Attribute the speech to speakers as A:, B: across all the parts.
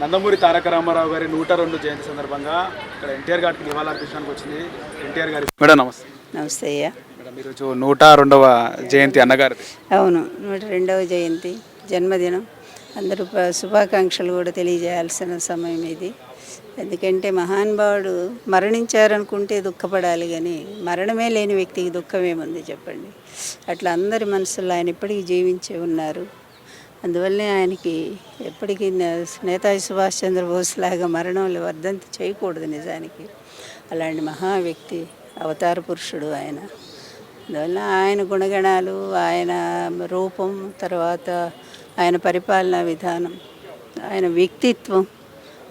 A: నందమూరి తారక రామారావు గారి నూట రెండు జయంతి సందర్భంగా ఇక్కడ ఎన్టీఆర్ గారికి నివాళులర్పించడానికి వచ్చింది. ఎన్టీఆర్ గారి మేడం నమస్తే.
B: నమస్తే అయ్యా.
A: మేడం ఈరోజు నూట రెండవ జయంతి అన్నగారిది.
B: అవును నూట రెండవ జయంతి జన్మదినం. అందరూ శుభాకాంక్షలు కూడా తెలియజేయాల్సిన సమయం ఇది. ఎందుకంటే మహానుభావుడు మరణించారనుకుంటే దుఃఖపడాలి కానీ మరణమే లేని వ్యక్తికి దుఃఖం ఏముంది చెప్పండి. అట్లా అందరి మనసులో ఆయన ఇప్పటికీ జీవించే ఉన్నారు. అందువల్లనే ఆయనకి ఎప్పటికీ నేతాజీ సుభాష్ చంద్రబోస్ లాగా మరణం వర్ధంతి చేయకూడదు నిజానికి. అలాంటి మహా వ్యక్తి అవతార పురుషుడు ఆయన. అందువల్ల ఆయన గుణగణాలు ఆయన రూపం తర్వాత ఆయన పరిపాలనా విధానం ఆయన వ్యక్తిత్వం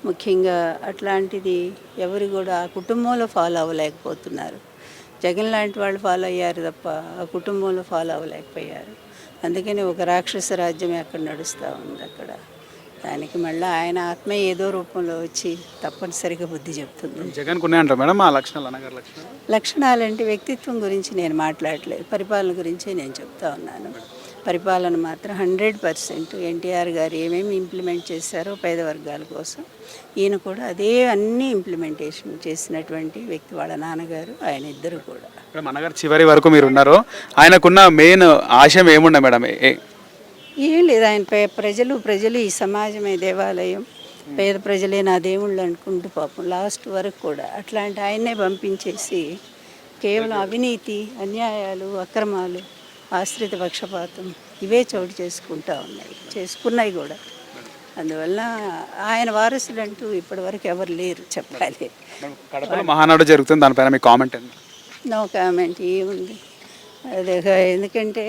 B: ముఖ్యంగా అట్లాంటిది ఎవరు కూడా ఆ కుటుంబంలో ఫాలో అవ్వలేకపోతున్నారు. జగన్ లాంటి వాళ్ళు ఫాలో అయ్యారు తప్ప ఆ కుటుంబంలో ఫాలో అవ్వలేకపోయారు. అందుకని ఒక రాక్షస రాజ్యం అక్కడ నడుస్తూ ఉంది అక్కడ. దానికి మళ్ళీ ఆయన ఆత్మ ఏదో రూపంలో వచ్చి తప్పనిసరిగా బుద్ధి చెప్తుంది.
A: జగన్ మేడం ఆ లక్షణాలు
B: లక్షణాలంటే వ్యక్తిత్వం గురించి నేను మాట్లాడలేదు. పరిపాలన గురించి నేను చెప్తా ఉన్నాను. పరిపాలన మాత్రం హండ్రెడ్ పర్సెంట్ ఎన్టీఆర్ గారు ఏమేమి ఇంప్లిమెంట్ చేశారో పేద వర్గాల కోసం ఈయన కూడా అదే అన్ని ఇంప్లిమెంటేషన్ చేసినటువంటి వ్యక్తి వాళ్ళ నాన్నగారు ఆయన ఇద్దరు కూడా.
A: మేడం అన్నగారు చివరి వరకు మీరు ఉన్నారు. ఆయనకున్న మెయిన్ ఆశయం ఏముండే మేడం? ఏ-
B: లేదు ఆయన ప్రజలు ప్రజలు ఈ సమాజమే దేవాలయం. పేద ప్రజలే నా దేవుళ్ళు అనుకుంటూ పాపం లాస్ట్ వరకు కూడా అట్లాంటి ఆయన్నే పంపించేసి కేవలం అవినీతి అన్యాయాలు అక్రమాలు ఆశ్రిత పక్షపాతం. ఇవే చోటు చేసుకుంటా ఉన్నాయి. చేసుకున్నాయి కూడా. అందువల్ల ఆయన వారసులంటూ ఇప్పటివరకు ఎవరు లేరు చెప్పాలి.
A: మహానాడు జరుగుతుంది. దానిపైన మీ కామెంట్
B: నో కామెంట్ ఏముంది? అదే ఎందుకంటే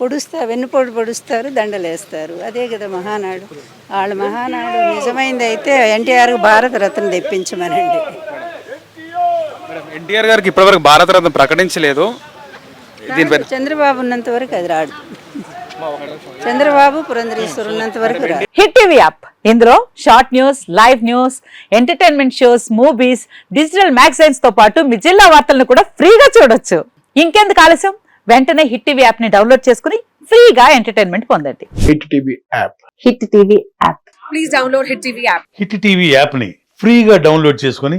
B: పొడుస్తా వెన్నుపోటు పొడుస్తారు దండలేస్తారు. అదే కదా మహానాడు. వాళ్ళ మహానాడు నిజమైంది అయితే ఎన్టీఆర్కి భారత రత్న తెప్పించమనండి.
A: ఎన్టీఆర్ గారికి ఇప్పటివరకు భారతరత్న ప్రకటించలేదు.
B: చంద్రబాబు ఉన్నంత వరకు అది రాడు చంద్రబాబు పురంధరేశ్వరు ఉన్నంత వరకు
C: హిట్ టీవీ యాప్. ఇందులో short news live news entertainment shows movies digital మ్యాగజైన్స్తో పాటు మీ జిల్లా వార్తలను కూడా ఫ్రీగా చూడొచ్చు. ఇంకెందుకు ఆలస్యం? వెంటనే హిట్ టీవీ యాప్ని డౌన్లోడ్ చేసుకుని ఫ్రీగా ఎంటర్టైన్మెంట్ పొందండి.
D: Hit TV app.
C: Hit TV app.
E: Hit TV యాప్ని ఫ్రీగా డౌన్లోడ్ చేసుకొని